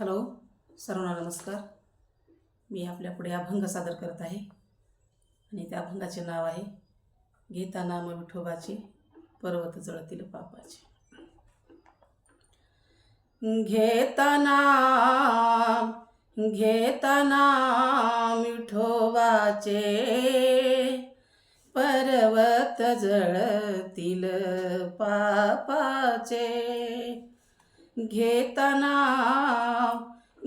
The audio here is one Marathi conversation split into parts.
हॅलो सर्वांना नमस्कार. मी आपल्यापुढे अभंग सादर करत आहे आणि त्या अभंगाचे नाव आहे घेताना नाम विठोबाचे पर्वत जळतील पापाचे. घेताना घेताना विठोबाचे पर्वत जळतील पापाचे. घेताना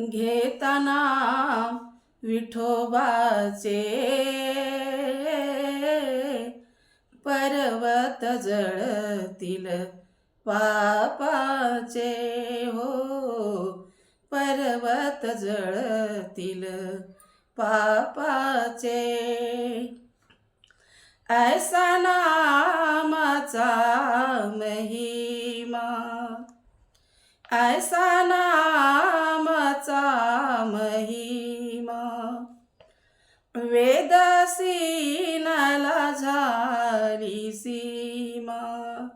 घेताना विठोबाचे पर्वत जळतील पापाचे हो पर्वत जळतील पापाचे. ऐसा नामाचा महिमा ऐसा नामचा महिमा. वेदसीनाला झाली सीमा.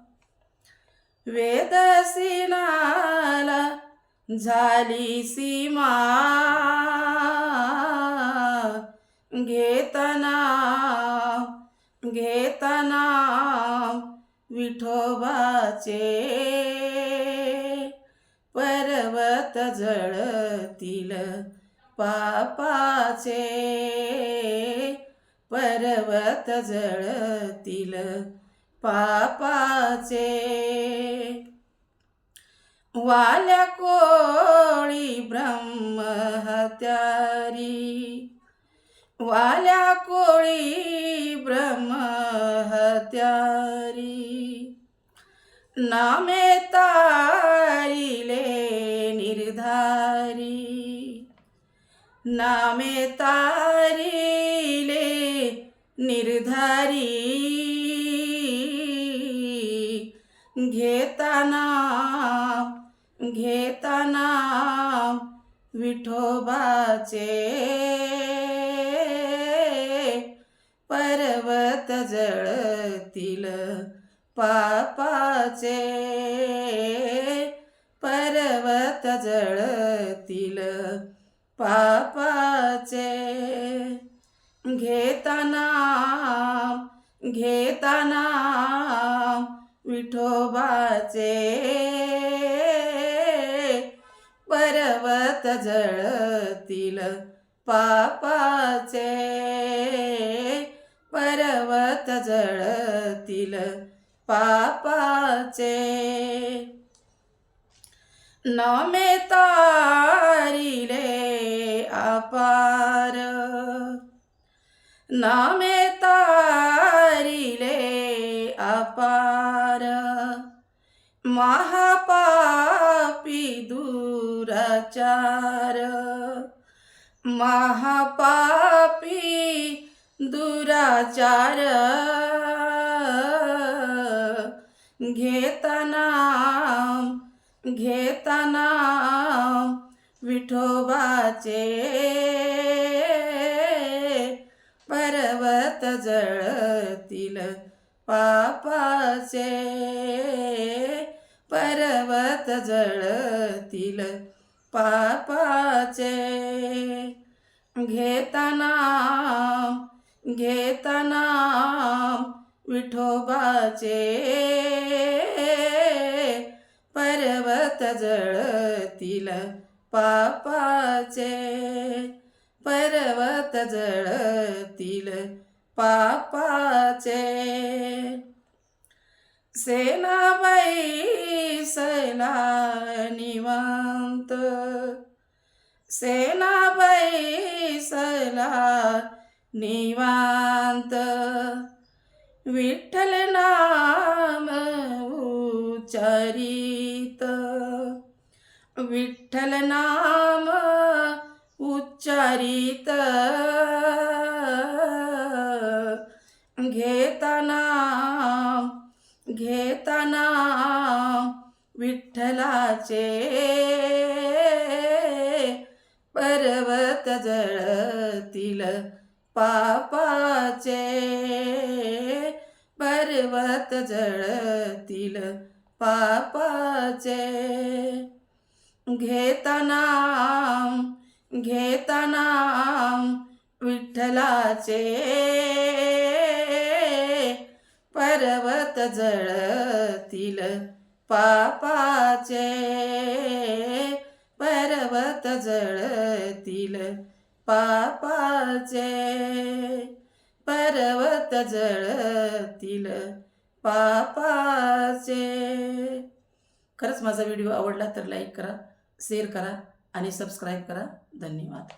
वेदसीनाला झाली सीमा. घेताना घेताना विठोबाचे. पर्वत जळतील पापाचे. पर्वत जळतील पापाचे. वाल्या कोळी ब्रह्महत्यारी. वाल्या कोळी ब्रह्महत्यारी. नामे तारिले निर्धारी। नामे तारिले निर्धारी। घेताना घेताना विठोबाचे पर्वत जळतील पापाचे पर्वत जळतील. पापाचे घेताना घेताना विठोबाचे पर्वत जळतील. पापाचे पर्वत जळतील. पापाचे. नमे तारिले अपार. नमे तारिले अपार. महापापी दुराचार. महापापी दुराचार. घेताना घेताना विठोबाचे पर्वत जळतील पापाचे पर्वत जळतील पापाचे. घेताना घेताना विठोबाचे पर्वत जळतील पापाचे. पर्वत जळतील पापाचे. सेनाबाई सैला निवांत सेनाबाई सैला निवांत विठ्ठल नाम उच्चारित। विठ्ठल नाम उच्चारित। घेताना घेताना विठ्ठलाचे पर्वत जळतील पापाचे। पर्वत जळतील पापाचे. घेताना घेताना विठ्ठलाचे. पर्वत जळतील पापाचे. पर्वत जळतील पापाचे. पर्वत जळतील पापाचे. खरंच माझा व्हिडिओ आवडला तर लाईक करा शेअर करा आणि सबस्क्राईब करा. धन्यवाद.